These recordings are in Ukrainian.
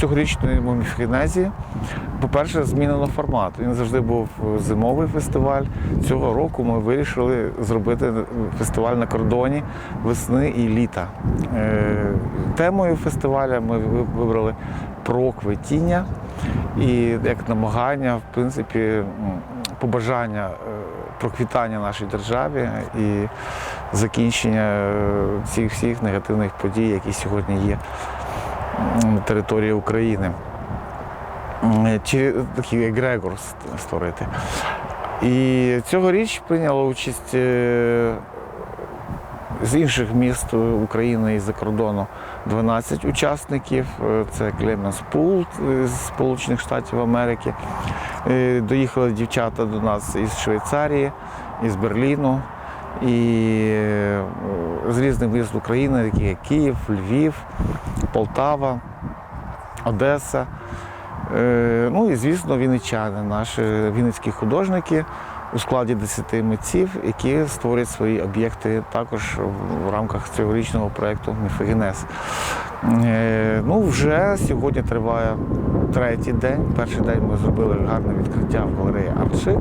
цьогорічної муміфігенезії, по-перше, змінено формат. Він завжди був зимовий фестиваль. Цього року ми вирішили зробити фестиваль на кордоні весни і літа. Е, Темою фестиваля ми вибрали про квітіння і як намагання, в принципі, побажання е, проквітання нашій державі і закінчення е, цих всіх негативних подій, які сьогодні є території України. Чи такий егрегор створити. І цьогоріч прийняло участь е, з інших міст України і за кордону 12 учасників. Е, Це Клеменс Пул з Сполучених Штатів Америки. Е, Доїхали дівчата до нас із Швейцарії, із Берліну. І е, з різних міст України, які є Київ, Львів, Полтава, Одеса. Е, Ну і звісно, вінничани, наші вінницькі художники у складі 10 митців, які створюють свої об'єкти також в рамках цьогорічного проєкту Міфогенез. Е, Ну, вже сьогодні триває третій день. Перший день ми зробили гарне відкриття в галереї Артшик.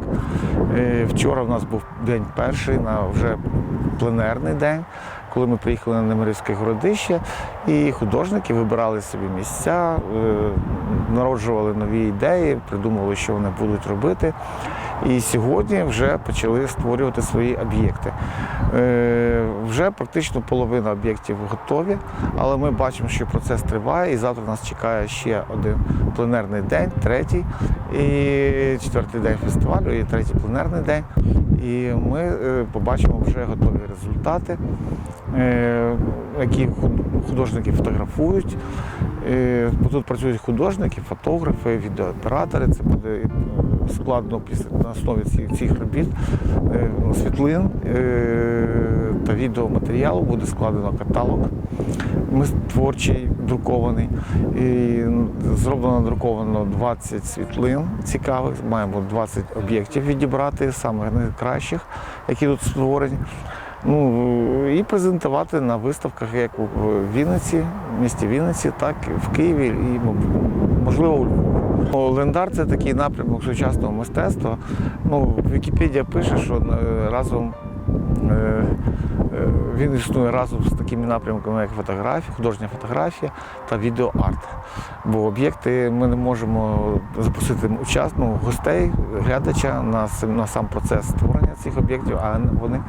Е, Вчора в нас був день перший на вже пленерний день, коли ми приїхали на Немирівське городище, і художники вибирали собі місця, е, народжували нові ідеї, придумували, що вони будуть робити. І сьогодні вже почали створювати свої об'єкти. Е, Вже практично половина об'єктів готові, але ми бачимо, що процес триває, і завтра нас чекає ще один пленерний день, третій, і четвертий день фестивалю, і третій пленерний день. І ми е, побачимо вже готові результати, е, які художники фотографують. Е, Тут працюють художники, фотографи, відеооператори. Це буде складно після на основі цих, робіт світлин та відеоматеріалу буде складено каталог творчий, друкований. І зроблено друковано 20 світлин цікавих. Маємо 20 об'єктів відібрати, самих найкращих, які тут створені. Ну і презентувати на виставках як у Вінниці, в місті Вінниці, так і в Києві і можливо у Львові. Лендар це такий напрямок сучасного мистецтва. Ну, Вікіпедія пише, що е, разом е, е, він існує разом з такими напрямками, як фотографія, художня фотографія та відеоарт. Бо об'єкти ми не можемо запустити учас, ну, гостей, глядача на сам процес створення цих об'єктів, а вони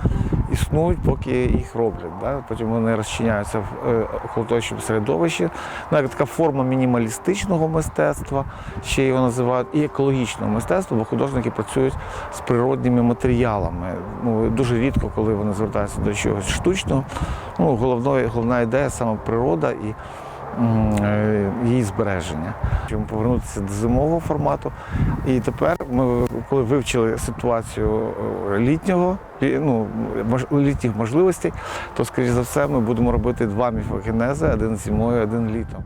існують, поки їх роблять. Да? Потім вони розчиняються в е, охолодовищому середовищі. Як така форма мінімалістичного мистецтва, ще його називають, і екологічного мистецтва, бо художники працюють з природніми матеріалами. Ну, дуже рідко, коли вони звертаються до чогось штучного. Ну, головною, головна ідея саме природа і її збереження. Чому повернутися до зимового формату. І тепер ми, коли вивчили ситуацію е, літнього, ну, літніх можливостей, то, скоріш за все, ми будемо робити два міфогенези, один зимою, один літом.